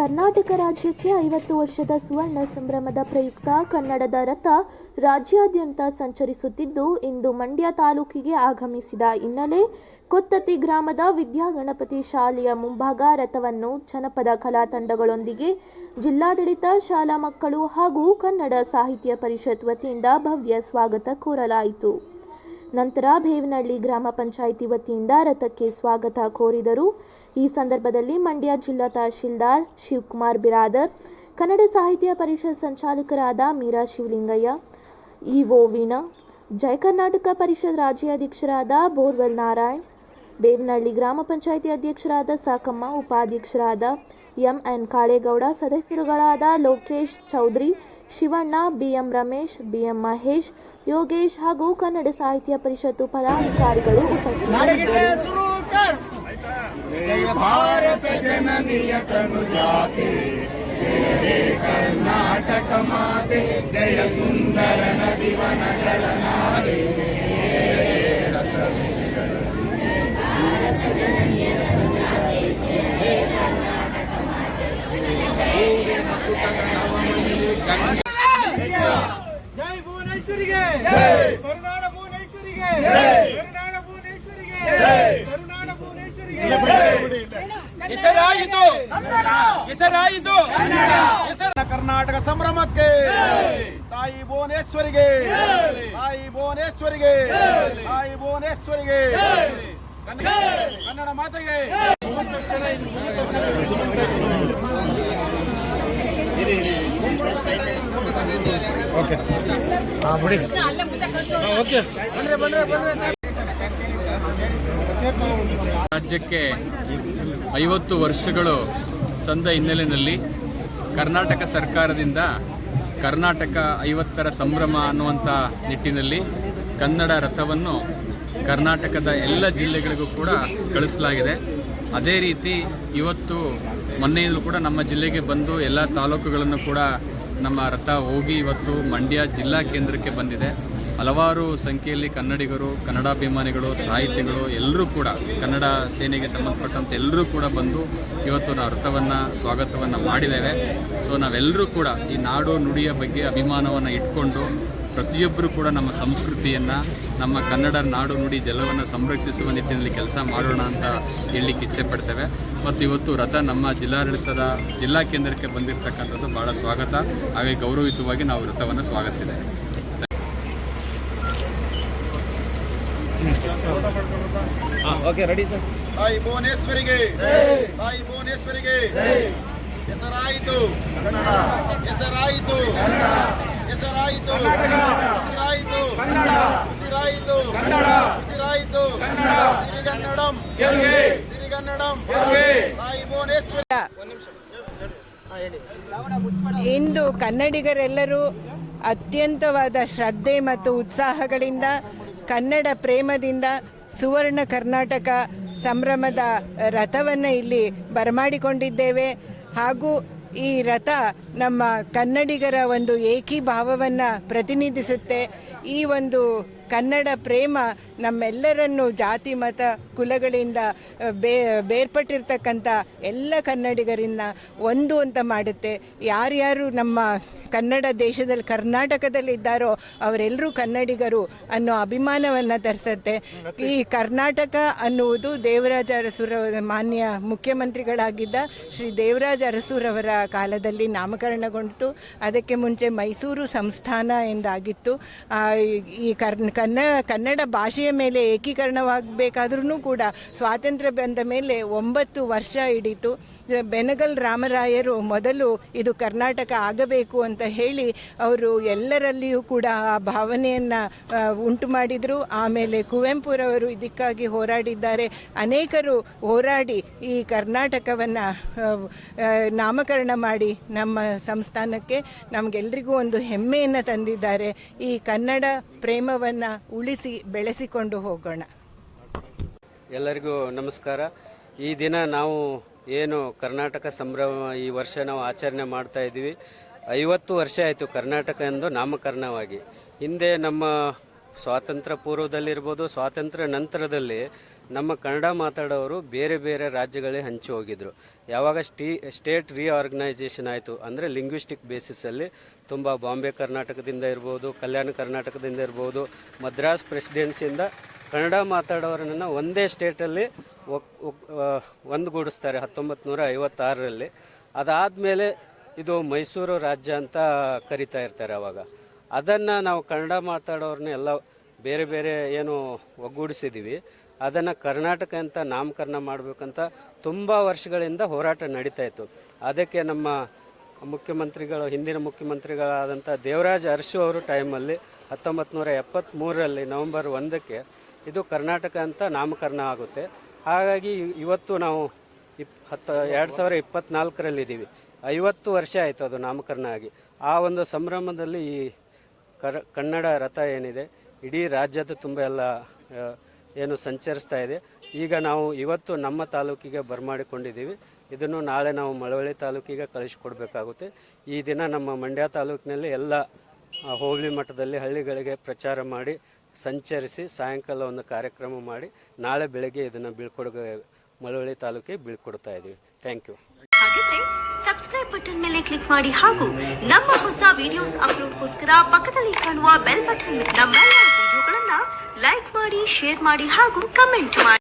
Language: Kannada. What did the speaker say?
ಕರ್ನಾಟಕ ರಾಜ್ಯಕ್ಕೆ ಐವತ್ತು ವರ್ಷದ ಸುವರ್ಣ ಸಂಭ್ರಮದ ಪ್ರಯುಕ್ತ ಕನ್ನಡದ ರಥ ರಾಜ್ಯಾದ್ಯಂತ ಸಂಚರಿಸುತ್ತಿದ್ದು, ಇಂದು ಮಂಡ್ಯ ತಾಲೂಕಿಗೆ ಆಗಮಿಸಿದ ಹಿನ್ನೆಲೆ ಕೊತ್ತತಿ ಗ್ರಾಮದ ವಿದ್ಯಾಗಣಪತಿ ಶಾಲೆಯ ಮುಂಭಾಗ ರಥವನ್ನು ಜನಪದ ಕಲಾ ತಂಡಗಳೊಂದಿಗೆ ಜಿಲ್ಲಾಡಳಿತ ಶಾಲಾ ಮಕ್ಕಳು ಹಾಗೂ ಕನ್ನಡ ಸಾಹಿತ್ಯ ಪರಿಷತ್ ವತಿಯಿಂದ ಭವ್ಯ ಸ್ವಾಗತ ಕೋರಲಾಯಿತು. ನಂತರ ಬೇವನಹಳ್ಳಿ ಗ್ರಾಮ ಪಂಚಾಯಿತಿ ವತಿಯಿಂದ ರಥಕ್ಕೆ ಸ್ವಾಗತ ಕೋರಿದರು. ಈ ಸಂದರ್ಭದಲ್ಲಿ ಮಂಡ್ಯ ಜಿಲ್ಲಾ ತಹಶೀಲ್ದಾರ್ ಶಿವಕುಮಾರ್ ಬಿರಾದರ್, ಕನ್ನಡ ಸಾಹಿತ್ಯ ಪರಿಷತ್ ಸಂಚಾಲಕರಾದ ಮೀರಾ ಶಿವಲಿಂಗಯ್ಯ, ಇಒ ವೀಣಾ, ಜಯ ಕರ್ನಾಟಕ ಪರಿಷತ್ ರಾಜ್ಯಾಧ್ಯಕ್ಷರಾದ ಬೋರ್ವೆಲ್ ನಾರಾಯಣ್ ಬೇವನಹಳ್ಳಿ ಗ್ರಾಮ ಪಂಚಾಯಿತಿ ಅಧ್ಯಕ್ಷರಾದ ಸಾಕಮ್ಮ, ಉಪಾಧ್ಯಕ್ಷರಾದ ಎಂ ಎನ್ ಕಾಳೇಗೌಡ, ಸದಸ್ಯರುಗಳಾದ ಲೋಕೇಶ್ ಚೌಧರಿ, ಶಿವಣ್ಣ, ಬಿಎಂ ರಮೇಶ್, ಬಿಎಂ ಮಹೇಶ್ ಯೋಗೇಶ್ ಹಾಗೂ ಕನ್ನಡ ಸಾಹಿತ್ಯ ಪರಿಷತ್ತು ಪದಾಧಿಕಾರಿಗಳು ಉಪಸ್ಥಿತರಿದ್ದರು. ಭುವನೇಶ್ವರಿಗೆ ಕರುನಾಡ ಭುವನೇಶ್ವರಿಗೆ ಕರುನಾಡ ಭುವನೇಶ್ವರಿಗೆ ಕರುನಾಡ ಭುವನೇಶ್ವರಿಗೆ ಹೆಸರಾಯಿತು. ಹೆಸರಾಯಿತು. ಹೆಸರು ಕರ್ನಾಟಕ ಸಂಭ್ರಮಕ್ಕೆ. ತಾಯಿ ಭುವನೇಶ್ವರಿಗೆ. ತಾಯಿ ಭುವನೇಶ್ವರಿಗೆ. ತಾಯಿ ಭುವನೇಶ್ವರಿಗೆ. ಕನ್ನಡ ಮಾತೆಗೆ. ರಾಜ್ಯಕ್ಕೆ ಐವತ್ತು ವರ್ಷಗಳು ಸಂದ ಹಿನ್ನೆಲೆಯಲ್ಲಿ ಕರ್ನಾಟಕ ಸರ್ಕಾರದಿಂದ ಕರ್ನಾಟಕ ಐವತ್ತರ ಸಂಭ್ರಮ ಅನ್ನುವಂಥ ನಿಟ್ಟಿನಲ್ಲಿ ಕನ್ನಡ ರಥವನ್ನು ಕರ್ನಾಟಕದ ಎಲ್ಲ ಜಿಲ್ಲೆಗಳಿಗೂ ಕೂಡ ಕಳಿಸಲಾಗಿದೆ. ಅದೇ ರೀತಿ ಇವತ್ತು ಮೊನ್ನೆಯಿಂದಲೂ ಕೂಡ ನಮ್ಮ ಜಿಲ್ಲೆಗೆ ಬಂದು ಎಲ್ಲ ತಾಲೂಕುಗಳನ್ನು ಕೂಡ ನಮ್ಮ ರಥ ಹೋಗಿ ಇವತ್ತು ಮಂಡ್ಯ ಜಿಲ್ಲಾ ಕೇಂದ್ರಕ್ಕೆ ಬಂದಿದೆ. ಹಲವಾರು ಸಂಖ್ಯೆಯಲ್ಲಿ ಕನ್ನಡಿಗರು, ಕನ್ನಡಾಭಿಮಾನಿಗಳು, ಸಾಹಿತಿಗಳು ಎಲ್ಲರೂ ಕೂಡ ಕನ್ನಡ ಸೇನೆಗೆ ಸಂಬಂಧಪಟ್ಟಂತೆ ಎಲ್ಲರೂ ಕೂಡ ಬಂದು ಇವತ್ತು ನಾವು ರಥವನ್ನು, ಸ್ವಾಗತವನ್ನು ಮಾಡಿದ್ದೇವೆ. ಸೊ ನಾವೆಲ್ಲರೂ ಕೂಡ ಈ ನಾಡು ನುಡಿಯ ಬಗ್ಗೆ ಅಭಿಮಾನವನ್ನು ಇಟ್ಕೊಂಡು ಪ್ರತಿಯೊಬ್ಬರು ಕೂಡ ನಮ್ಮ ಸಂಸ್ಕೃತಿಯನ್ನು ನಮ್ಮ ಕನ್ನಡ ನಾಡು ನುಡಿ ಜಲವನ್ನು ಸಂರಕ್ಷಿಸುವ ನಿಟ್ಟಿನಲ್ಲಿ ಕೆಲಸ ಮಾಡೋಣ ಅಂತ ಹೇಳಲಿಕ್ಕೆ ಇಚ್ಛೆ ಪಡ್ತೇವೆ. ಮತ್ತು ಇವತ್ತು ರಥ ನಮ್ಮ ಜಿಲ್ಲಾಡಳಿತದ ಜಿಲ್ಲಾ ಕೇಂದ್ರಕ್ಕೆ ಬಂದಿರತಕ್ಕಂಥದ್ದು ಭಾಳ ಸ್ವಾಗತ. ಹಾಗೆ ಗೌರವಯುತವಾಗಿ ನಾವು ರಥವನ್ನು ಸ್ವಾಗತಿಸಿದ್ದೇವೆ. ತಾಯಿ ಭುವನೇಶ್ವರಿಗೆ ತಾಯಿ ಭುವನೇಶ್ವರಿಗೆ ಹೆಸರಾಯಿತು ಕನ್ನಡ ಹೆಸರಾಯಿತು ಹೆಸರಾಯಿತು ಉಸಿರಾಯಿತು. ಉಸಿರಾಯಿತು. ಉಸಿರಾಯಿತು. ಸಿರಿಗನ್ನಡಂ. ಸಿರಿಗನ್ನಡಂ. ತಾಯಿ ಭುವನೇಶ್ವರಿ. ಇಂದು ಕನ್ನಡಿಗರೆಲ್ಲರೂ ಅತ್ಯಂತವಾದ ಶ್ರದ್ಧೆ ಮತ್ತು ಉತ್ಸಾಹಗಳಿಂದ ಕನ್ನಡ ಪ್ರೇಮದಿಂದ ಸುವರ್ಣ ಕರ್ನಾಟಕ ಸಂಭ್ರಮದ ರಥವನ್ನು ಇಲ್ಲಿ ಬರಮಾಡಿಕೊಂಡಿದ್ದೇವೆ. ಹಾಗೂ ಈ ರಥ ನಮ್ಮ ಕನ್ನಡಿಗರ ಒಂದು ಏಕೀಭಾವವನ್ನು ಪ್ರತಿನಿಧಿಸುತ್ತೆ. ಈ ಒಂದು ಕನ್ನಡ ಪ್ರೇಮ ನಮ್ಮೆಲ್ಲರನ್ನು ಜಾತಿ, ಮತ, ಕುಲಗಳಿಂದ ಬೇ, ಬೇರ್ಪಟ್ಟಿರ್ತಕ್ಕಂಥ ಎಲ್ಲ ಕನ್ನಡಿಗರಿಂದ ಒಂದು ಅಂತ ಮಾಡುತ್ತೆ. ಯಾರ್ಯಾರು ನಮ್ಮ ಕನ್ನಡ ದೇಶದಲ್ಲಿ, ಕರ್ನಾಟಕದಲ್ಲಿ ಇದ್ದಾರೋ ಅವರೆಲ್ಲರೂ ಕನ್ನಡಿಗರು ಅನ್ನೋ ಅಭಿಮಾನವನ್ನು ತರಿಸುತ್ತೆ. ಈ ಕರ್ನಾಟಕ ಅನ್ನುವುದು ದೇವರಾಜ ಅರಸುರವರ ಮಾನ್ಯ ಮುಖ್ಯಮಂತ್ರಿಗಳಾಗಿದ್ದ ಶ್ರೀ ದೇವರಾಜ ಅರಸುರವರ ಕಾಲದಲ್ಲಿ ನಾಮಕರಣಗೊಂಡಿತು. ಅದಕ್ಕೆ ಮುಂಚೆ ಮೈಸೂರು ಸಂಸ್ಥಾನ ಎಂದಾಗಿತ್ತು. ಈ ಕರ್ ಕನ್ನ, ಕನ್ನಡ ಭಾಷೆಯ ಮೇಲೆ ಏಕೀಕರಣವಾಗಬೇಕಾದ್ರೂ ಕೂಡ ಸ್ವಾತಂತ್ರ್ಯ ಬಂದ ಮೇಲೆ ಒಂಬತ್ತು ವರ್ಷ ಹಿಡಿತು. ಬೆನಗಲ್ ರಾಮರಾಯರು ಮೊದಲು ಇದು ಕರ್ನಾಟಕ ಆಗಬೇಕು ಅಂತ ಹೇಳಿ ಅವರು ಎಲ್ಲರಲ್ಲಿಯೂ ಕೂಡ ಆ ಭಾವನೆಯನ್ನು ಉಂಟು ಮಾಡಿದರು. ಆಮೇಲೆ ಕುವೆಂಪುರವರು ಇದಕ್ಕಾಗಿ ಹೋರಾಡಿದ್ದಾರೆ. ಅನೇಕರು ಹೋರಾಡಿ ಈ ಕರ್ನಾಟಕವನ್ನು ನಾಮಕರಣ ಮಾಡಿ ನಮ್ಮ ಸಂಸ್ಥಾನಕ್ಕೆ ನಮಗೆಲ್ಲರಿಗೂ ಒಂದು ಹೆಮ್ಮೆಯನ್ನು ತಂದಿದ್ದಾರೆ. ಈ ಕನ್ನಡ ಪ್ರೇಮವನ್ನು ಉಳಿಸಿ ಬೆಳೆಸಿಕೊಂಡು ಹೋಗೋಣ. ಎಲ್ಲರಿಗೂ ನಮಸ್ಕಾರ. ಈ ದಿನ ನಾವು ಏನು ಕರ್ನಾಟಕ ಸಂಭ್ರಮ ಈ ವರ್ಷ ನಾವು ಆಚರಣೆ ಮಾಡ್ತಾ ಇದ್ದೀವಿ. ಐವತ್ತು ವರ್ಷ ಆಯಿತು ಕರ್ನಾಟಕ ಎಂದು ನಾಮಕರಣವಾಗಿ. ಹಿಂದೆ ನಮ್ಮ ಸ್ವಾತಂತ್ರ್ಯ ಪೂರ್ವದಲ್ಲಿರ್ಬೋದು, ಸ್ವಾತಂತ್ರ್ಯ ನಂತರದಲ್ಲಿ ನಮ್ಮ ಕನ್ನಡ ಮಾತಾಡೋರು ಬೇರೆ ಬೇರೆ ರಾಜ್ಯಗಳಿಗೆ ಹಂಚಿ ಹೋಗಿದ್ರು. ಯಾವಾಗ ಸ್ಟೀ, ಸ್ಟೇಟ್ ರಿಆರ್ಗನೈಸೇಷನ್ ಆಯಿತು ಅಂದರೆ ಲಿಂಗ್ವಿಸ್ಟಿಕ್ ಬೇಸಿಸಲ್ಲಿ ತುಂಬ ಬಾಂಬೆ ಕರ್ನಾಟಕದಿಂದ ಇರ್ಬೋದು, ಕಲ್ಯಾಣ ಕರ್ನಾಟಕದಿಂದ ಇರ್ಬೋದು, ಮದ್ರಾಸ್ ಪ್ರೆಸಿಡೆನ್ಸಿಯಿಂದ ಕನ್ನಡ ಮಾತಾಡೋರನ್ನು ಒಂದೇ ಸ್ಟೇಟಲ್ಲಿ ಒಂದುಗೂಡಿಸ್ತಾರೆ ಹತ್ತೊಂಬತ್ತು ನೂರ ಐವತ್ತಾರರಲ್ಲಿ ಅದಾದಮೇಲೆ ಇದು ಮೈಸೂರು ರಾಜ್ಯ ಅಂತ ಕರಿತಾ ಇರ್ತಾರೆ ಅವಾಗ. ಅದನ್ನು ನಾವು ಕನ್ನಡ ಮಾತಾಡೋರನ್ನ ಎಲ್ಲ ಬೇರೆ ಬೇರೆ ಏನು ಒಗ್ಗೂಡಿಸಿದ್ದೀವಿ ಅದನ್ನು ಕರ್ನಾಟಕ ಅಂತ ನಾಮಕರಣ ಮಾಡಬೇಕಂತ ತುಂಬ ವರ್ಷಗಳಿಂದ ಹೋರಾಟ ನಡೀತಾ ಇತ್ತು. ಅದಕ್ಕೆ ನಮ್ಮ ಮುಖ್ಯಮಂತ್ರಿಗಳು, ಹಿಂದಿನ ಮುಖ್ಯಮಂತ್ರಿಗಳಾದಂಥ ದೇವರಾಜ ಅರಸು ಅವರು ಟೈಮಲ್ಲಿ ಹತ್ತೊಂಬತ್ತು ನೂರ ಎಪ್ಪತ್ತ್ಮೂರರಲ್ಲಿ ನವೆಂಬರ್ ಒಂದಕ್ಕೆ ಇದು ಕರ್ನಾಟಕ ಅಂತ ನಾಮಕರಣ ಆಗುತ್ತೆ. ಹಾಗಾಗಿ ಇವತ್ತು ನಾವು ಇಪ್ ಹತ್ತು, ಎರಡು ಸಾವಿರ ಇಪ್ಪತ್ತ್ನಾಲ್ಕರಲ್ಲಿದ್ದೀವಿ ಐವತ್ತು ವರ್ಷ ಆಯಿತು ಅದು ನಾಮಕರಣ ಆಗಿ. ಆ ಒಂದು ಸಂಭ್ರಮದಲ್ಲಿ ಈ ಕರ, ಕನ್ನಡ ರಥ ಏನಿದೆ, ಇಡೀ ರಾಜ್ಯದ ತುಂಬ ಎಲ್ಲ ಏನು ಸಂಚರಿಸ್ತಾ ಇದೆ. ಈಗ ನಾವು ಇವತ್ತು ನಮ್ಮ ತಾಲೂಕಿಗೆ ಬರಮಾಡಿಕೊಂಡಿದ್ದೀವಿ. ಇದನ್ನು ನಾಳೆ ನಾವು ಮಳವಳ್ಳಿ ತಾಲೂಕಿಗೆ ಕಳಿಸ್ಕೊಡ್ಬೇಕಾಗುತ್ತೆ. ಈ ದಿನ ನಮ್ಮ ಮಂಡ್ಯ ತಾಲೂಕಿನಲ್ಲಿ ಎಲ್ಲ ಹೋಬಳಿ ಮಟ್ಟದಲ್ಲಿ ಹಳ್ಳಿಗಳಿಗೆ ಪ್ರಚಾರ ಮಾಡಿ ಸಂಚರಿಸಿ ಸಾಯಂಕಾಲ ಒಂದು ಕಾರ್ಯಕ್ರಮ ಮಾಡಿ ನಾಳೆ ಬೆಳಗ್ಗೆ ಇದನ್ನು ಬೀಳ್ಕೊಡುಗೆ ಮಳವಳ್ಳಿ ತಾಲೂಕಿಗೆ ಬೀಳ್ಕೊಡ್ತಾ ಇದ್ದೀವಿ ಥ್ಯಾಂಕ್ ಯು ಹಾಗಿದ್ರೆ ಸಬ್ಸ್ಕ್ರೈಬ್ ಬಟನ್ ಮೇಲೆ ಕ್ಲಿಕ್ ಮಾಡಿ ಹಾಗೂ ನಮ್ಮ ಹೊಸ ವಿಡಿಯೋಸ್ ಅಪ್ಲೋಡ್ಗೋಸ್ಕರ ಪಕ್ಕದಲ್ಲಿ ಕಾಣುವ ಬೆಲ್ ಬಟನ್ ನಮ್ಮೆಲ್ಲ ವಿಡಿಯೋಗಳನ್ನ ಲೈಕ್ ಮಾಡಿ ಶೇರ್ ಮಾಡಿ ಹಾಗೂ ಕಮೆಂಟ್ ಮಾಡಿ.